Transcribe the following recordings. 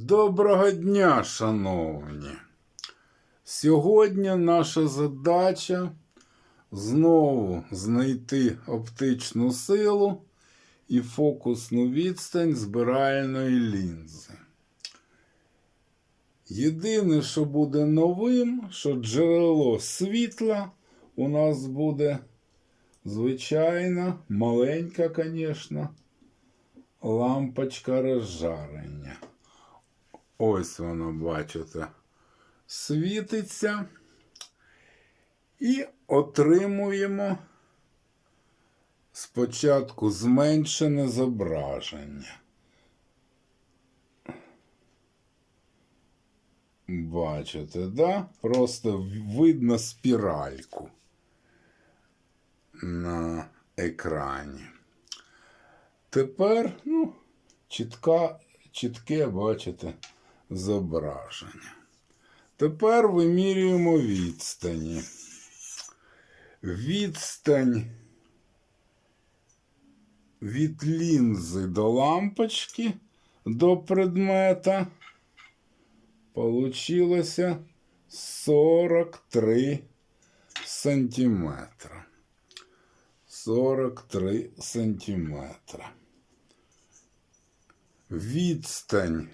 Доброго дня, шановні! Сьогодні наша задача знову знайти оптичну силу і фокусну відстань збиральної лінзи. Єдине, що буде новим, що джерело світла у нас буде звичайна, маленька, звісно, лампочка розжарення. Ось воно, бачите, світиться. І отримуємо спочатку зменшене зображення. Бачите, да? Просто видно спіральку на екрані. Тепер, ну, чітка, чітке, бачите, зображення. Тепер вимірюємо відстані. Відстань від лінзи до лампочки до предмета получилося 43 сантиметра. 43 сантиметра. Відстань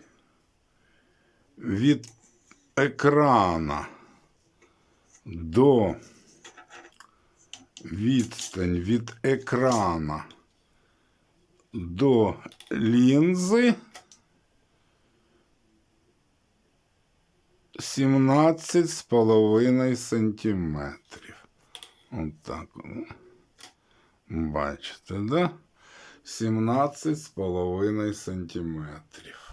від екрана до відстань від екрана до лінзи 17,5 сантиметрів. Отак. Бачите, да? 17,5 сантиметрів.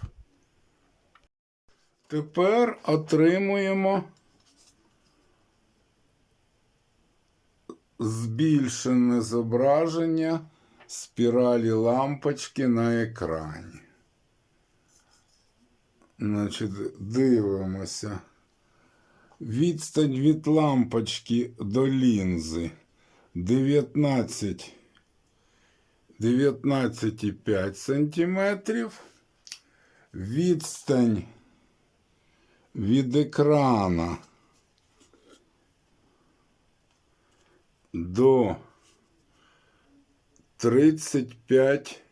Тепер отримуємо збільшене зображення спіралі лампочки на екрані. Значить, дивимося. Відстань від лампочки до лінзи 19 19,5 сантиметрів. Відстань від екрана до 35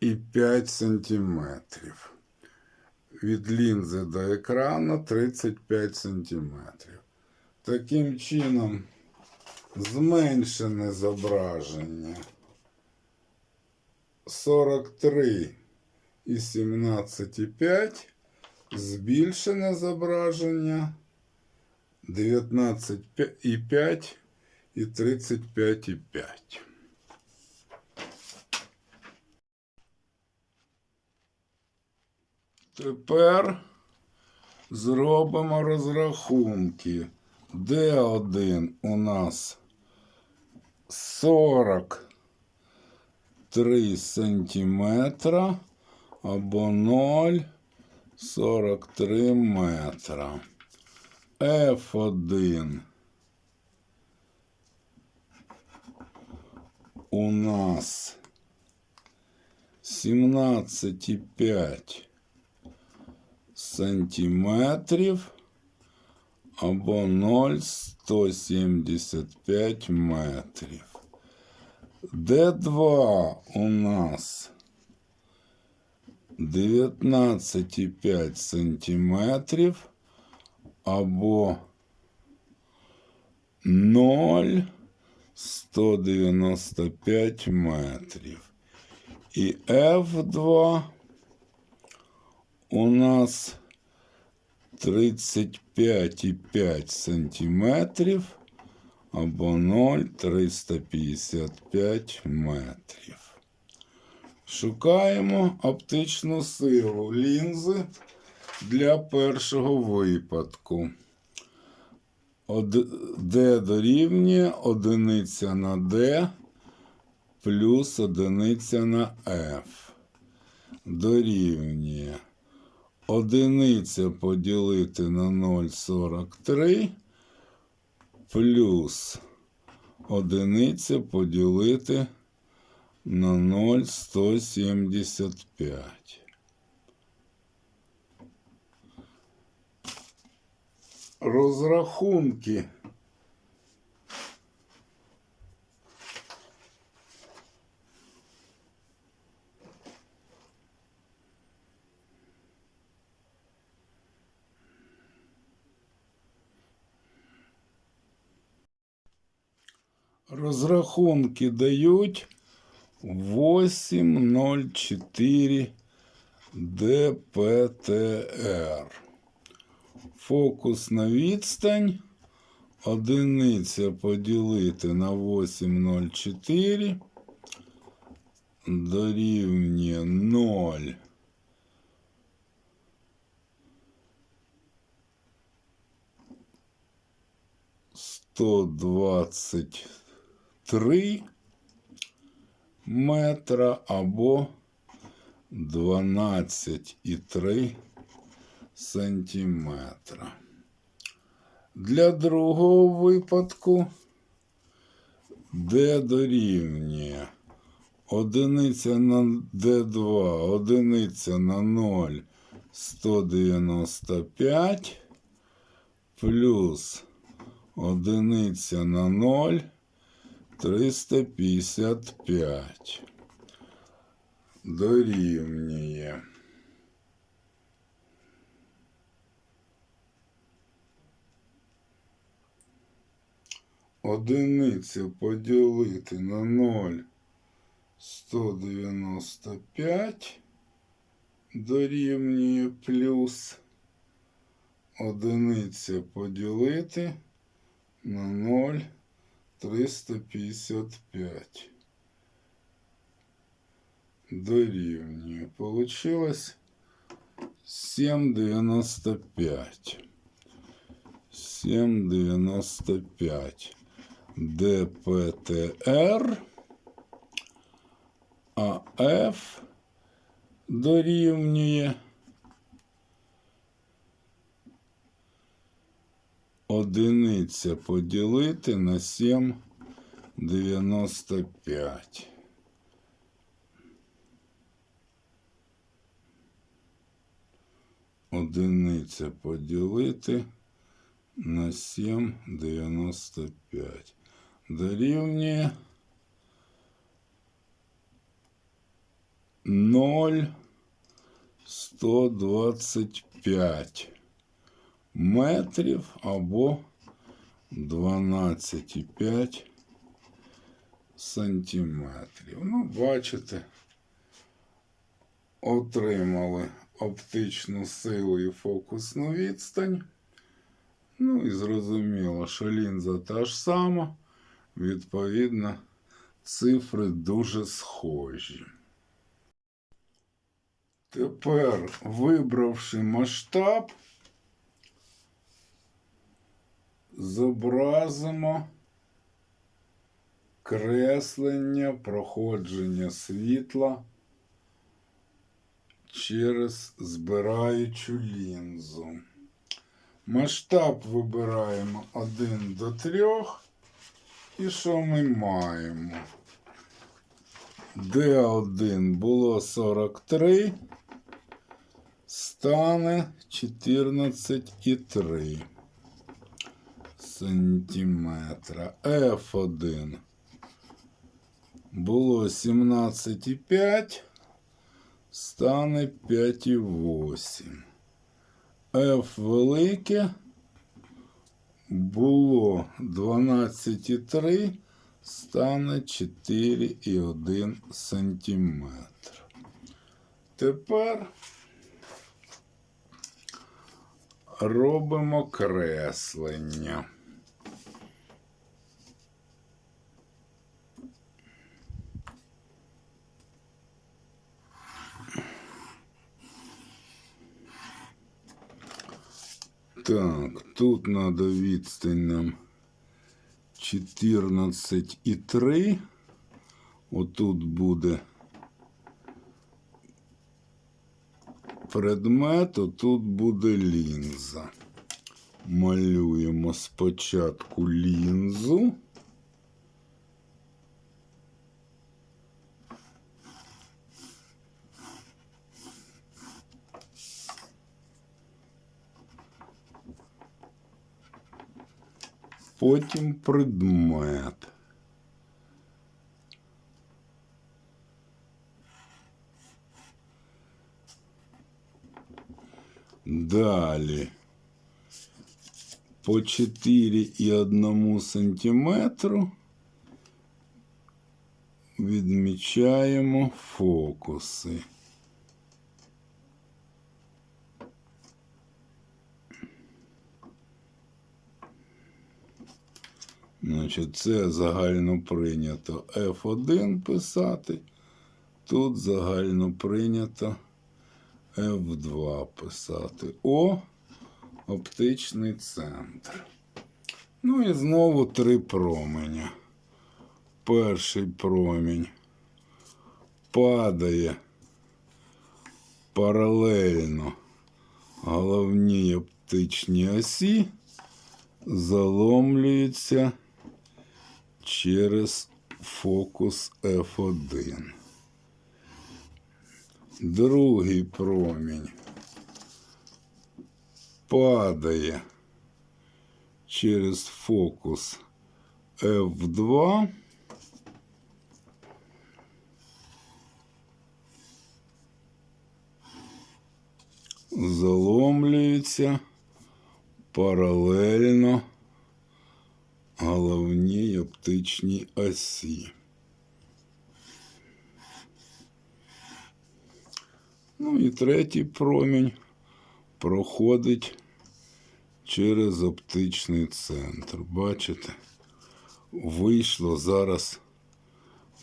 і 5 сантиметрів. Від лінзи до екрану 35 сантиметрів. Таким чином, зменшене зображення 43 і 17,5, збільшене зображення 19,5 і 35,5. Тепер зробимо розрахунки. Д1 у нас 43 сантиметра або 0,43 метра. F1 у нас 17,5 сантиметрів або 0,175 метрів. Д2 у нас 19,5 сантиметрів або 0,195 метрів. І F2 у нас 35,5 сантиметрів або 0,355 метрів. Шукаємо оптичну силу лінзи для першого випадку. D дорівнює одиниця на D плюс одиниця на F. Дорівнює одиниця поділити на 0,43 плюс одиниця поділити на на 0,175. Розрахунки. Розрахунки дають 804 ДПТР. Фокусна відстань. Одиниця поділити на 8,04 дорівнює 0. Сто двадцять три метра або дванадцять і три сантиметра. Для другого випадку, де дорівнює одиниця на D2, одиниця на 0, 195, плюс одиниця на 0, 355. Дорівнює. Одиниця поділити на 0 195 дорівнює плюс одиниця поділити на 0 355 дорівнює. Получилось 7,95. 7,95 ДПТР, а F дорівнює одиниця поділити на 7,95. Одиниця поділити на 7,95. Дорівнює 0,125 метрів або 12,5 сантиметрів. Ну, бачите, отримали оптичну силу і фокусну відстань. Ну і зрозуміло, що лінза та ж сама, відповідно, цифри дуже схожі. Тепер, вибравши масштаб, зобразимо креслення проходження світла через збираючу лінзу. Масштаб вибираємо 1 до 3. І що ми маємо? D1 було 43, стане 14,3 сантиметра. F1 було 17,5, стане 5,8. F велике було 12,3, стане 4,1 сантиметр. Тепер робимо креслення. Так, тут надо відстань нам 14,3. Отут буде предмет, отут буде лінза. Малюємо спочатку лінзу. потім предмет. Далі по 4,1 сантиметру відмічаємо фокуси. Значить, це загально прийнято F1 писати. Тут загально прийнято F2 писати. О, оптичний центр. Ну і знову три променя. Перший промінь падає паралельно головній оптичній осі, заломлюється через фокус F1. Другий промінь падає через фокус F2. Заломлюється паралельно головній оптичній осі. Ну і третій промінь проходить через оптичний центр. Бачите? Вийшло зараз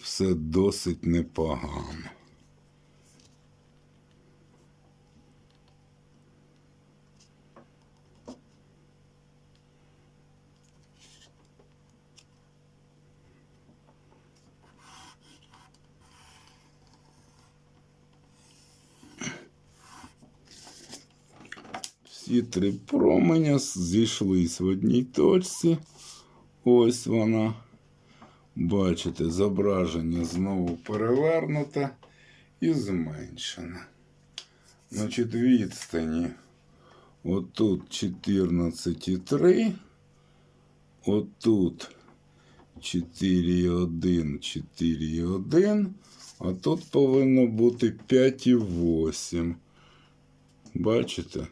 все досить непогано. Всі три променя зійшлись в одній точці. Ось вона. Бачите, зображення знову перевернуте і зменшене. Значить, відстані. Отут 14,3. Отут 4,1, 4,1. А тут повинно бути 5,8. Бачите?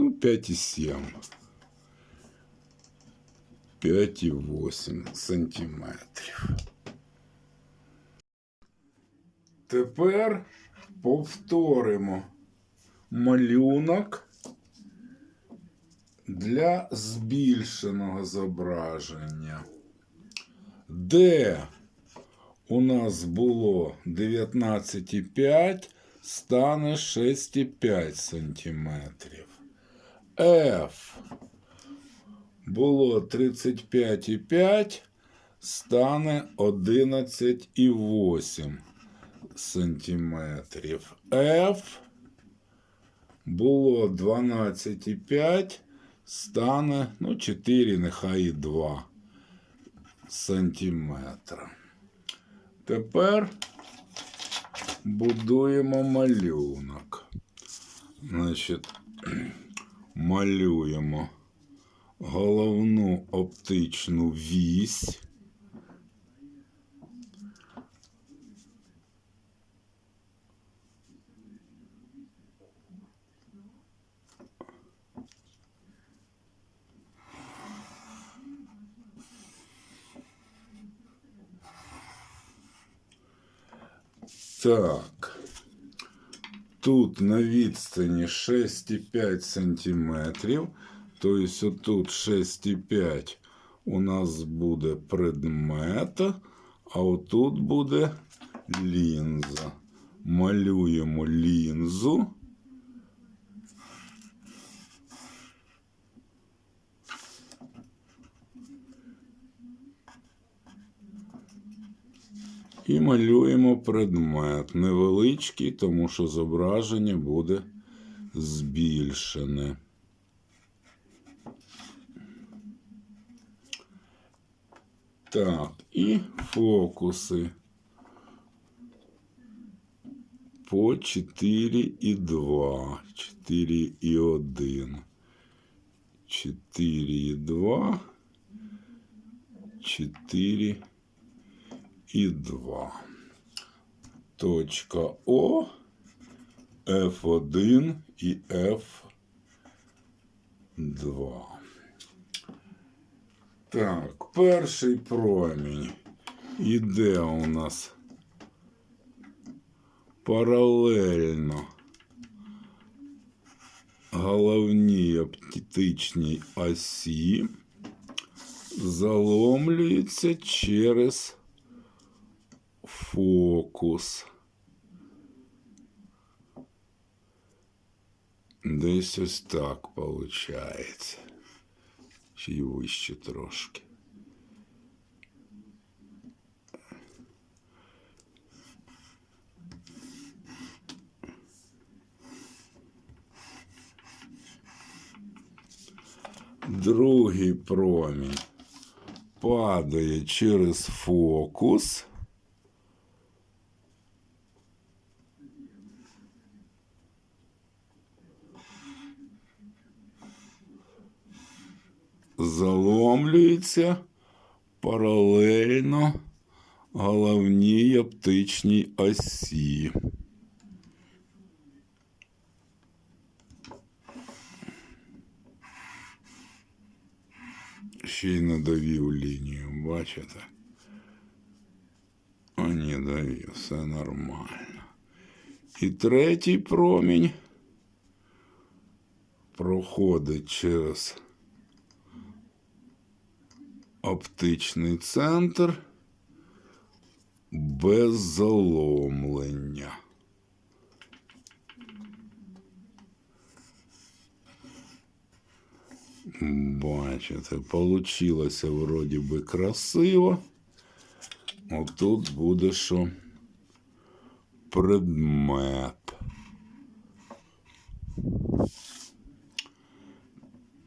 Ну, 5,7. 5,8 сантиметрів. Тепер повторимо малюнок для збільшеного зображення, де у нас було 19,5, стане 6,5 сантиметрів. F було 35,5, стане 11,8 сантиметрів. F було 12,5, стане, ну, 4, нехай і 2 сантиметра. Тепер будуємо малюнок. Значить, малюємо головну оптичну вісь. Так. Тут на відстані 6,5 сантиметрів. Тобто отут 6,5 у нас буде предмет, а отут буде лінза. Малюємо лінзу. І малюємо предмет невеличкий, тому що зображення буде збільшене. Так, і фокуси по 4 і 2, 4 і 1, 4,2, 4 і 2. Точка О, F1 і F2. Так, перший промінь іде у нас паралельно головній оптичній осі заломлюється через фокус. Десь ось так виходить. Й вище трошки. Другий промінь падає через фокус. Заломлюється паралельно головній оптичній осі. Ще й не довів лінію, бачите? А ні, довів, все нормально. І третій промінь проходить через оптичний центр без заломлення. Бачите, получилося вроді би красиво. Отут буде що предмет.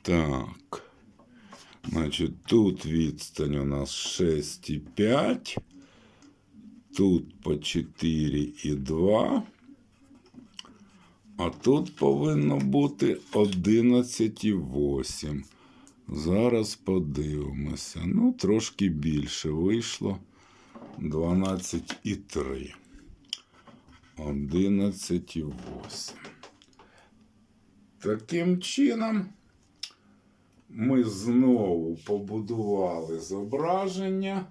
Так. Значить, тут відстань у нас 6,5. Тут по 4,2. А тут повинно бути 11,8. Зараз подивимося. Ну, трошки більше вийшло. 12,3. 11,8. Таким чином ми знову побудували зображення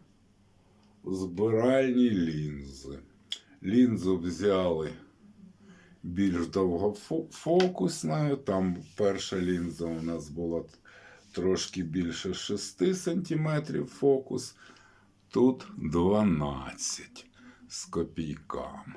збиральні лінзи. Лінзу взяли більш довгофокусною. Там перша лінза у нас була трошки більше 6 см фокус. Тут 12 з копійками.